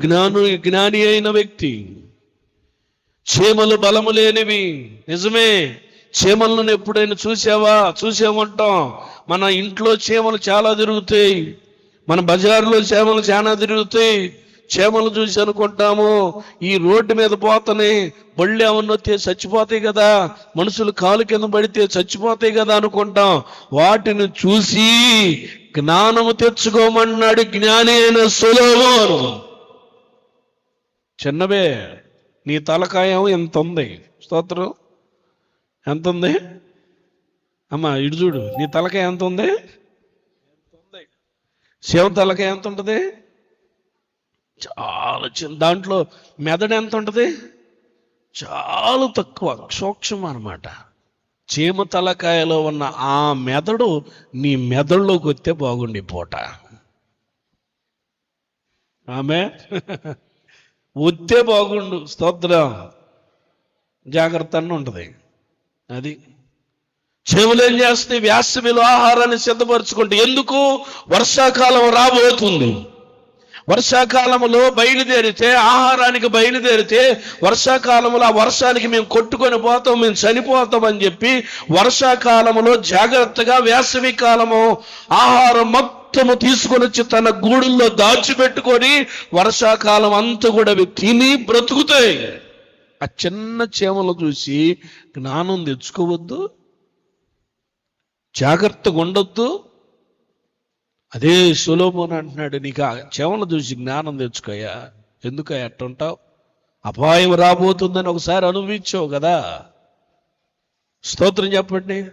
జ్ఞాను జ్ఞాని అయిన వ్యక్తి. చీమలు బలము లేనివి. నిజమే. చీమలను ఎప్పుడైనా చూసావా? చూసేమంటాం మన ఇంట్లో చీమలు చాలా తిరుగుతాయి. మన బజార్లో చీమలు చాలా తిరుగుతాయి. చీమలు చూసి అనుకుంటాము. ఈ రోడ్డు మీద పోతనే బళ్ళు ఏమన్నా వస్తే చచ్చిపోతాయి కదా. మనుషులు కాలు కింద పడితే చచ్చిపోతాయి కదా అనుకుంటాం. వాటిని చూసి జ్ఞానము తెచ్చుకోమన్నాడు జ్ఞాని అయిన సులోమోను. చిన్నవే నీ తలకాయం ఎంత ఉంది? స్తోత్రం. ఎంత ఉంది? అమ్మా ఇటు చూడు. నీ తలకాయ ఎంత ఉంది? శివ తలకాయ ఎంత ఉంటుంది? చాలా చిన్న దాంట్లో మెదడు ఎంత ఉంటుంది? చాలా తక్కువ సూక్ష్మం అన్నమాట. చీమ తలకాయలో ఉన్న ఆ మెదడు నీ మెదడులోకి వస్తే బాగుండి పూట. ఆమె? వస్తే బాగుండు స్తోత్రం. జాగ్రత్త అని ఉంటుంది. అది. చెవులు ఏం చేస్తాయి వ్యాసవిలో ఆహారాన్ని సిద్ధపరచుకుంటే ఎందుకు? వర్షాకాలం రాబోతుంది. వర్షాకాలంలో బయలుదేరితే ఆహారానికి బయలుదేరితే వర్షాకాలంలో ఆ వర్షానికి మేము కొట్టుకొని పోతాం మేము చనిపోతాం అని చెప్పి వర్షాకాలంలో జాగ్రత్తగా వేసవి కాలము ఆహారం మొత్తము తీసుకొని వచ్చి తన గూడుల్లో దాచిపెట్టుకొని వర్షాకాలం అంతా కూడా అవి తిని బ్రతుకుతాయి. ఆ చిన్న చేమలు చూసి జ్ఞానం తెచ్చుకోవద్దు జాగ్రత్తగా ఉండొద్దు. అదే సులోమోన్ అంటున్నాడు నీకు ఆ చెవలు చూసి జ్ఞానం తెచ్చుకోయా? ఎందుకు ఎట్టుంటావు అపాయం రాబోతుందని ఒకసారి అనుభవించావు కదా? స్తోత్రం చెప్పండి.